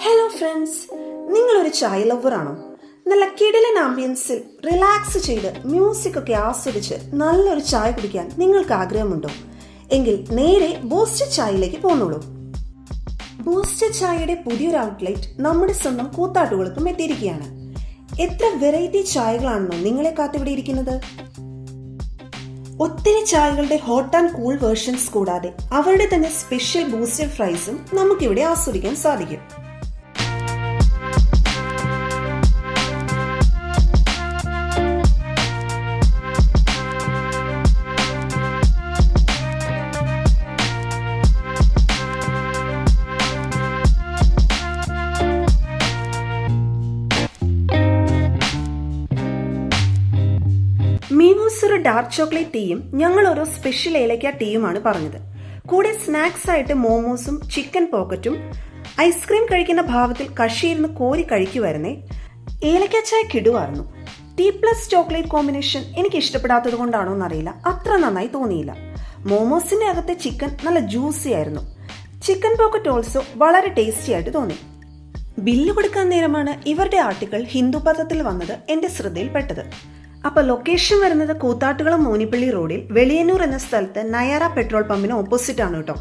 Hello friends നിങ്ങളൊരു ചായ lover ആണോ? നല്ല കിടിലൻ ആംബിയൻസിൽ റിലാക്സ് ചെയ്ത് മ്യൂസിക് ഒക്കെ ആസ്വദിച്ച് നല്ലൊരു ചായ കുടിക്കാൻ നിങ്ങൾക്ക് ആഗ്രഹമുണ്ടോ? എങ്കിൽ നേരെ ബൂസ്റ്റ് ചായയിലേക്ക് പോന്നോളൂ. ബൂസ്റ്റ് ചായയുടെ പുതിയൊരു ഔട്ട്ലെറ്റ് നമ്മുടെ സ്വന്തം കൂത്താട്ടുകൾക്കും എത്തിയിരിക്കുകയാണ്. എത്ര വെറൈറ്റി ചായകളാണെന്നോ നിങ്ങളെ കാത്തിവിടെ ഇരിക്കുന്നത്? ഒത്തിരി ചായകളുടെ ഹോട്ട് ആൻഡ് കൂൾ വേർഷൻസ് കൂടാതെ അവരുടെ തന്നെ സ്പെഷ്യൽ ബൂസ്റ്റഡ് ഫ്രൈസും നമുക്കിവിടെ ആസ്വദിക്കാൻ സാധിക്കും. മീമൂസ് ഒരു ഡാർക്ക് ചോക്ലേറ്റ് ടീയും ഞങ്ങൾ ഓരോ സ്പെഷ്യൽ ഏലക്ക ടീയുമാണ് പറഞ്ഞത്. കൂടെ സ്നാക്സ് ആയിട്ട് മോമോസും ചിക്കൻ പോക്കറ്റും ഐസ്ക്രീം കഴിക്കുന്ന ഭാവത്തിൽ കഷിയിരുന്ന് കോരി കഴിക്കുമായിരുന്നേ ഏലക്ക ചായ കിടുവായിരുന്നു. ടീ പ്ലസ് ചോക്ലേറ്റ് കോമ്പിനേഷൻ എനിക്ക് ഇഷ്ടപ്പെടാത്തത് കൊണ്ടാണോ എന്നറിയില്ല. അത്ര നന്നായി തോന്നിയില്ല. മോമോസിന്റെ അകത്തെ ചിക്കൻ നല്ല ജ്യൂസി ആയിരുന്നു. ചിക്കൻ പോക്കറ്റ് ഓൾസോ വളരെ ടേസ്റ്റി ആയിട്ട് തോന്നി. ബില്ല് കൊടുക്കാൻ നേരമാണ് ഇവരുടെ ആർട്ടിക്കിൾ ഹിന്ദു പദത്തിൽ വന്നത് എന്റെ ശ്രദ്ധയിൽപ്പെട്ടത്. അപ്പൊ ലൊക്കേഷൻ വരുന്നത് കൂത്താട്ടുകുളം മോനിപ്പള്ളി റോഡിൽ വെളിയന്നൂർ എന്ന സ്ഥലത്ത് നയാറ പെട്രോൾ പമ്പിന് ഓപ്പോസിറ്റ് ആണ് കേട്ടോ.